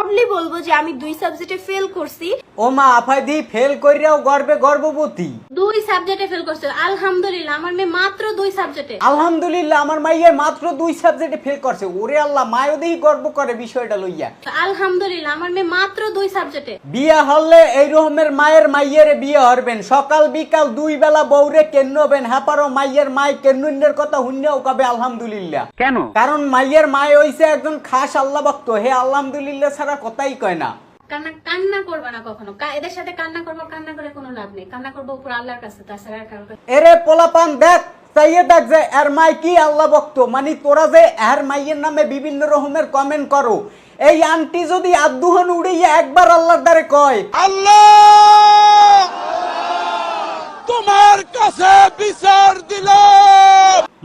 Proudly বলব যে আমি দুই সাবজেক্টে ফেল করছি। ও মা আফাই দি ফেল কইরাও গর্বে গর্ভবতী। দুই সাবজেক্টে ফেল করছে। আলহামদুলিল্লাহ আমার মেয়ে মাত্র দুই সাবজেক্টে আলহামদুলিল্লাহ আমার মাইয়ে মাত্র দুই সাবজেক্টে ফেল করছে। ওরে আল্লাহ মায়ও দেখি গর্ব করে বিষয়টা লইয়া। আলহামদুলিল্লাহ আমার মেয়ে মাত্র দুই সাবজেক্টে বিয়া হলে এই রকমের মায়ের মাইয়েরে বিয়ে হরবেন। সকাল বিকাল দুই বেলা বউরে কেন্নবেন হাপারো মাইয়ের মাই কেন্নুনের কথা হুন্যেও কবে আলহামদুলিল্লাহ। কেন? কারণ মাইয়ের মায় হইছে একজন খাস আল্লাহ ভক্ত হে আলহামদুলিল্লাহ ছাড়া কথাই কয় না। কান্না কান্না করবে না কখনো? এদের সাথে কান্না করব কান্না করে কোনো লাভ নেই। কান্না করব উপর আল্লাহর কাছে তাছাড়া আর এরে পোলাপান দেখ চাইয়ে দেখ যে এর মাই কি আল্লাহ ভক্ত। মানে তোরা যে এর মাইয়ের নামে বিভিন্ন রকমের কমেন্ট করো। এই আন্টি যদি উড়িয়ে একবার আল্লাহর দ্বারে কয় তোমার কাছে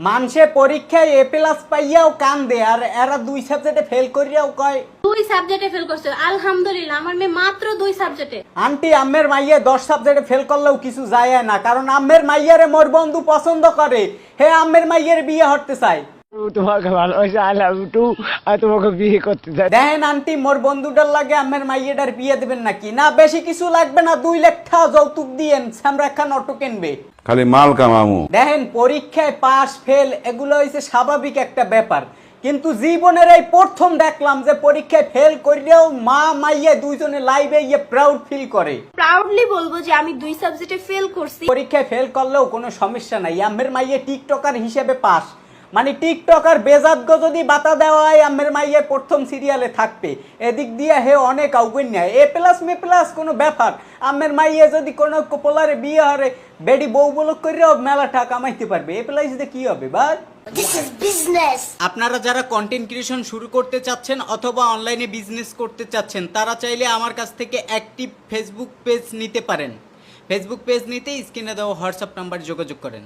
মানুষে পরীক্ষায় এ প্লাস পাইয়াও কান্দে আর এরা দুই সাবজেক্টে ফেল করিয়াও কয়। দুই সাবজেক্টে ফেল করছে আলহামদুলিল্লাহ আমার মেয়ে মাত্র দুই সাবজেক্টে আন্টি আম্মের মাইয়া দশ সাবজেক্টে ফেল করলেও কিছু যায় না কারণ আম্মের মাইয়ারে মোর বন্ধু পছন্দ করে। হে আম্মের মাইয়ের বিয়ে হতে চাই তোমাকে ভালোবাসে আই লাভ টু আর তোমাকে বিয়ে করতে চাই। দেখেন আন্টি মোর বন্ধুটার লাগে আম্মের মাইয়েটার বিয়ে দেবেন নাকি? না বেশি কিছু লাগবে না দুই লাখ টাকা যৌতুক দিয়েন স্যামরা খান অটো কিনবে। খালি মাল কামামু। দেখেন পরীক্ষায় পাস ফেল এগুলো স্বাভাবিক একটা ব্যাপার। কিন্তু জীবনের এই প্রথম দেখলাম যে পরীক্ষায় ফেল করলেও মা মাইয়ে দুইজনে লাইভে গিয়ে প্রাউড ফিল করে। প্রাউডলি বলব যে আমি দুই সাবজেক্টে ফেল করছি। পরীক্ষায় ফেল করলেও কোনো সমস্যা নাই। আম্মের মাইয়ে টিকটকার হিসেবে পাস মানে টিকটকার বেজাদ্য যদি বাতা দেওয়া হয় আম্মের মাইয়ে প্রথম সিরিয়ালে থাকবে। এদিক দিয়ে হে অনেক আউগন্য এ প্লাস মে প্লাস কোনো ব্যাপার। আম্মের মাইয়ে যদি কোনো পোলারে বিয়ে হরে বেডি বউ বলক করেও মেলা টাকা কামাইতে পারবে। এ প্লাস দিয়ে কি হবে বাদ আপনারা যারা কন্টেন্ট ক্রিয়েশন শুরু করতে চাচ্ছেন অথবা অনলাইনে বিজনেস করতে চাচ্ছেন তারা চাইলে আমার কাছ থেকে অ্যাক্টিভ ফেসবুক পেজ নিতে পারেন। ফেসবুক পেজ নিতে স্ক্রিনে দেওয়া হোয়াটসঅ্যাপ নাম্বার যোগাযোগ করেন।